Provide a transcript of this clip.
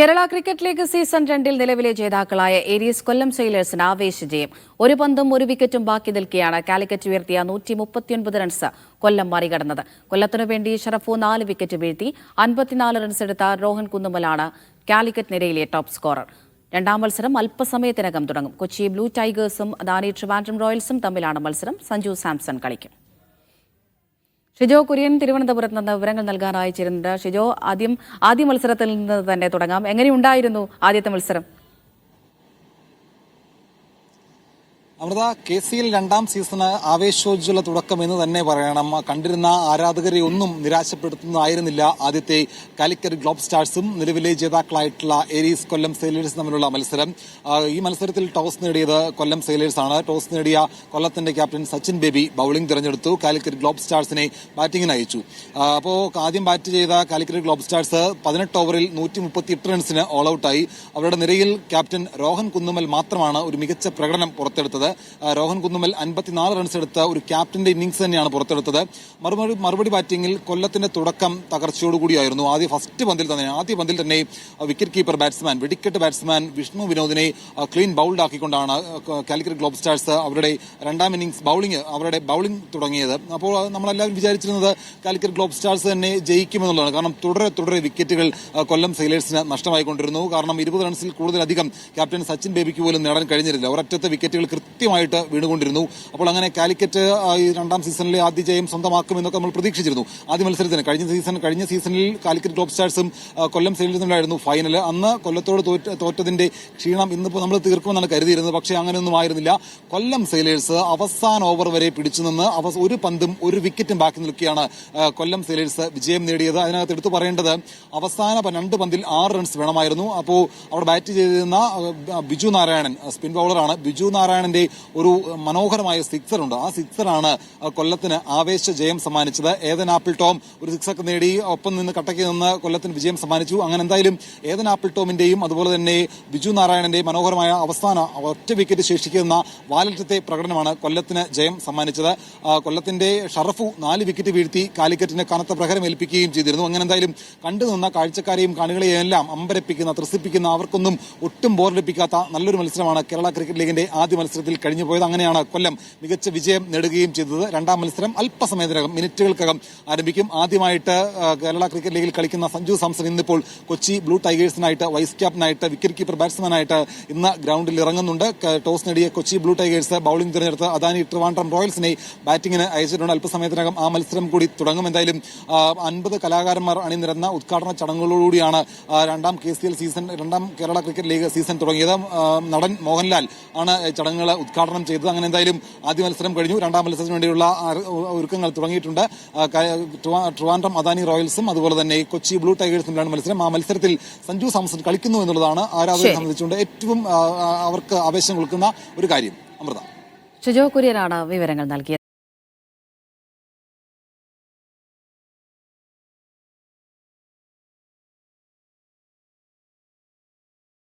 Kerala cricket league season രണ്ടിൽ നിലവിലെ ജേതാക്കളായ ഏരീസ് കൊല്ലം സെയിലേഴ്സിന് ആവേശ ജയം. ഒരു പന്തും ഒരു വിക്കറ്റും ബാക്കി നിൽക്കെയാണ് കാലിക്കറ്റ് ഉയർത്തിയ നൂറ്റി മുപ്പത്തിയൊൻപത് റൺസ് കൊല്ലം മറികടന്നത്. കൊല്ലത്തിനു വേണ്ടി ഷറഫു നാല് വിക്കറ്റ് വീഴ്ത്തി അൻപത്തിനാല് റൺസ് എടുത്ത രോഹൻ കുന്നുമലാണ് കാലിക്കറ്റ് നിരയിലെ ടോപ്പ് സ്കോറർ. രണ്ടാം മത്സരം അല്പസമയത്തിനകം തുടങ്ങും. കൊച്ചി ബ്ലൂ ടൈഗേഴ്സും അദാനി ട്രിവാൻഡ്രം റോയൽസും തമ്മിലാണ് മത്സരം. സഞ്ജു സാംസൺ കളിക്കും. ഷിജോ കുര്യൻ തിരുവനന്തപുരത്ത് നിന്ന് വിവരങ്ങൾ നൽകാനായി ചേരുന്നുണ്ട്. ഷിജോ ആദ്യം ആദ്യ മത്സരത്തിൽ നിന്ന് തന്നെ തുടങ്ങാം. എങ്ങനെയുണ്ടായിരുന്നു ആദ്യത്തെ മത്സരം? അമൃത കെ സി എൽ രണ്ടാം സീസണ് ആവേശോജ്വല തുടക്കം എന്ന് തന്നെ പറയണം. കണ്ടിരുന്ന ആരാധകരെ ഒന്നും നിരാശപ്പെടുത്തുന്നതായിരുന്നില്ല ആദ്യത്തെ കാലിക്കറ്റ് ഗ്ലോബ് സ്റ്റാർസും നിലവിലെ ജേതാക്കളായിട്ടുള്ള ഏരീസ് കൊല്ലം സെയിലേഴ്സ് തമ്മിലുള്ള മത്സരം. ഈ മത്സരത്തിൽ ടോസ് നേടിയത് കൊല്ലം സെയിലേഴ്സ് ആണ് ടോസ് നേടിയ കൊല്ലത്തിന്റെ ക്യാപ്റ്റൻ സച്ചിൻ ബേബി ബൌളിംഗ് തിരഞ്ഞെടുത്തു. കാലിക്കറ്റ് ഗ്ലോബ് സ്റ്റാർസിനെ ബാറ്റിംഗിന് അയച്ചു. അപ്പോൾ ആദ്യം ബാറ്റ് ചെയ്ത കാലിക്കറ്റ് ഗ്ലോബ് സ്റ്റാർസ് പതിനെട്ട് ഓവറിൽ നൂറ്റി മുപ്പത്തിയെട്ട് റൺസിന് ഓൾ ഔട്ടായി. അവരുടെ നിരയിൽ ക്യാപ്റ്റൻ രോഹൻ കുന്നുമൽ മാത്രമാണ് ഒരു മികച്ച പ്രകടനം പുറത്തെടുത്തത്. രോഹൻ കുന്നുമൽ അൻപത്തിനാല് റൺസ് എടുത്ത ഒരു ക്യാപ്റ്റന്റെ ഇന്നിംഗ്സ് തന്നെയാണ് പുറത്തെടുത്തത്. മറുപടി മറുപടി ബാറ്റിംഗിൽ കൊല്ലത്തിന്റെ തുടക്കം തകർച്ചയോടുകൂടിയായിരുന്നു. ആദ്യ ഫസ്റ്റ് പന്തിൽ തന്നെ ആദ്യ പന്തിൽ തന്നെ വിക്കറ്റ് കീപ്പർ ബാറ്റ്സ്മാൻ വെടിക്കെട്ട് ബാറ്റ്സ്മാൻ വിഷ്ണു വിനോദിനെ ക്ലീൻ ബൗൾഡ് ആക്കിക്കൊണ്ടാണ് കാലിക്കറ്റ് ഗ്ലോബ് സ്റ്റാർസ് അവരുടെ രണ്ടാം ഇന്നിംഗ്സ് ബൗളിംഗ് അവരുടെ ബൗളിംഗ് തുടങ്ങിയത്. അപ്പോൾ നമ്മളെല്ലാവരും വിചാരിച്ചിരുന്നത് കാലിക്കറ്റ് ഗ്ലോബ് സ്റ്റാർസ് തന്നെ ജയിക്കുമെന്നുള്ളതാണ്. കാരണം തുടരെ തുടരെ വിക്കറ്റുകൾ കൊല്ലം സെയിലേഴ്സിന് നഷ്ടമായിക്കൊണ്ടിരുന്നു. കാരണം ഇരുപത് റൺസിൽ കൂടുതലധികം ക്യാപ്റ്റൻ സച്ചിൻ ബേബിക്ക് പോലും നേടാൻ കഴിഞ്ഞിരുന്നില്ല. ഒരൊറ്റത്തെ വിക്കറ്റുകൾ കൃത്യമായിട്ട് വീണുകൊണ്ടിരുന്നു. അപ്പോൾ അങ്ങനെ കാലിക്കറ്റ് ഈ രണ്ടാം സീസണിലെ ആദ്യ ജയം സ്വന്തമാക്കുമെന്നൊക്കെ നമ്മൾ പ്രതീക്ഷിച്ചിരുന്നു. ആദ്യ മത്സരത്തിന് കഴിഞ്ഞ സീസൺ കഴിഞ്ഞ സീസണിൽ കാലിക്കറ്റ് ടോപ്പ് സ്റ്റാർസും കൊല്ലം സെയിലേഴ്സും ഫൈനൽ അന്ന് കൊല്ലത്തോട് തോറ്റ തോറ്റതിന്റെ ക്ഷീണം ഇന്നിപ്പോൾ നമ്മൾ തീർക്കുമെന്നാണ് കരുതിയിരുന്നത്. പക്ഷേ അങ്ങനെയൊന്നും ആയിരുന്നില്ല. കൊല്ലം സെയിലേഴ്സ് അവസാന ഓവർ വരെ പിടിച്ചു നിന്ന് ഒരു പന്തും ഒരു വിക്കറ്റും ബാക്കി നിൽക്കുകയാണ് കൊല്ലം സെയിലേഴ്സ് വിജയം നേടിയത്. അതിനകത്ത് എടുത്തു പറയേണ്ടത് അവസാന രണ്ട് പന്തിൽ ആറ് റൺസ് വേണമായിരുന്നു. അപ്പോൾ അവിടെ ബാറ്റ് ചെയ്തിരുന്ന ബിജു നാരായണൻ സ്പിൻ ബൗളറാണ്. ബിജു നാരായണന്റെ ഒരു മനോഹരമായ സിക്സർ ഉണ്ട് ആ സിക്സറാണ് കൊല്ലത്തിന് ആവേശ ജയം സമ്മാനിച്ചത്. ഏതൻ ആപ്പിൾ ടോം ഒരു സിക്സൊക്കെ നേടി ഒപ്പം നിന്ന് കട്ടക്കി നിന്ന് കൊല്ലത്തിന് വിജയം സമ്മാനിച്ചു. അങ്ങനെ എന്തായാലും ഏതൻ ആപ്പിൾ ടോമിന്റെയും അതുപോലെ തന്നെ ബിജു നാരായണന്റെയും മനോഹരമായ അവസാന ഒറ്റ വിക്കറ്റ് ശേഷിക്കുന്ന വാലറ്റത്തെ പ്രകടനമാണ് കൊല്ലത്തിന് ജയം സമ്മാനിച്ചത്. കൊല്ലത്തിന്റെ ഷറഫു നാല് വിക്കറ്റ് വീഴ്ത്തി കാലിക്കറ്റിന് കനത്ത പ്രഹരം ഏൽപ്പിക്കുകയും ചെയ്തിരുന്നു. അങ്ങനെ എന്തായാലും കണ്ടു നിന്ന കാഴ്ചക്കാരെയും കാണികളെയും എല്ലാം അമ്പരപ്പിക്കുന്ന ത്രസിപ്പിക്കുന്ന അവർക്കൊന്നും ഒട്ടും ബോറടിപ്പിക്കാത്ത നല്ലൊരു മത്സരമാണ് കേരള ക്രിക്കറ്റ് ലീഗിന്റെ ആദ്യ മത്സരത്തിൽ കഴിഞ്ഞു പോയത് അങ്ങനെയാണ് കൊല്ലം മികച്ച വിജയം നേടുകയും ചെയ്തത്. രണ്ടാം മത്സരം അല്പസമയത്തിനകം മിനിറ്റുകൾക്കകം ആരംഭിക്കും. ആദ്യമായിട്ട് കേരള ക്രിക്കറ്റ് ലീഗിൽ കളിക്കുന്ന സഞ്ജു സാംസൺ ഇന്നിപ്പോൾ കൊച്ചി ബ്ലൂ ടൈഗേഴ്സിനായിട്ട് വൈസ് ക്യാപ്റ്റനായിട്ട് വിക്കറ്റ് കീപ്പർ ബാറ്റ്സ്മാനായിട്ട് ഇന്ന് ഗ്രൗണ്ടിൽ ഇറങ്ങുന്നുണ്ട്. ടോസ് നേടിയ കൊച്ചി ബ്ലൂ ടൈഗേഴ്സ് ബൌളിംഗ് തിരഞ്ഞെടുത്ത് അദാനി ട്രിവാൻഡ്രം റോയൽസിനെ ബാറ്റിംഗിന് അയച്ചിട്ടുണ്ട്. അല്പസമയത്തിനകം ആ മത്സരം കൂടി തുടങ്ങും. എന്തായാലും അൻപത് കലാകാരന്മാർ അണിനിരന്ന ഉദ്ഘാടന ചടങ്ങുകളോടുകൂടിയാണ് രണ്ടാം കെ സി എൽ സീസൺ രണ്ടാം കേരള ക്രിക്കറ്റ് ലീഗ് സീസൺ തുടങ്ങിയത്. നടൻ മോഹൻലാൽ ആണ് ചടങ്ങുകൾ ഉദ്ഘാടനം ചെയ്തത്. അങ്ങനെ എന്തായാലും ആദ്യ മത്സരം കഴിഞ്ഞു. രണ്ടാം മത്സരത്തിന് വേണ്ടിയുള്ള ഒരുക്കങ്ങൾ തുടങ്ങിയിട്ടുണ്ട്. ട്രിവാൻഡ്രം അദാനി റോയൽസും അതുപോലെ തന്നെ കൊച്ചി ബ്ലൂ ടൈഗേഴ്സും തമ്മിലാണ് മത്സരം. ആ മത്സരത്തിൽ സഞ്ജു സാംസൺ കളിക്കുന്നു എന്നുള്ളതാണ് ആരാധകരെ. സംബന്ധിച്ചുകൊണ്ട് ഏറ്റവും അവർക്ക് ആവേശം കൊടുക്കുന്ന ഒരു കാര്യം. അമൃത. ഷിജോ കുര്യനാണ് വിവരങ്ങൾ നൽകിയത്.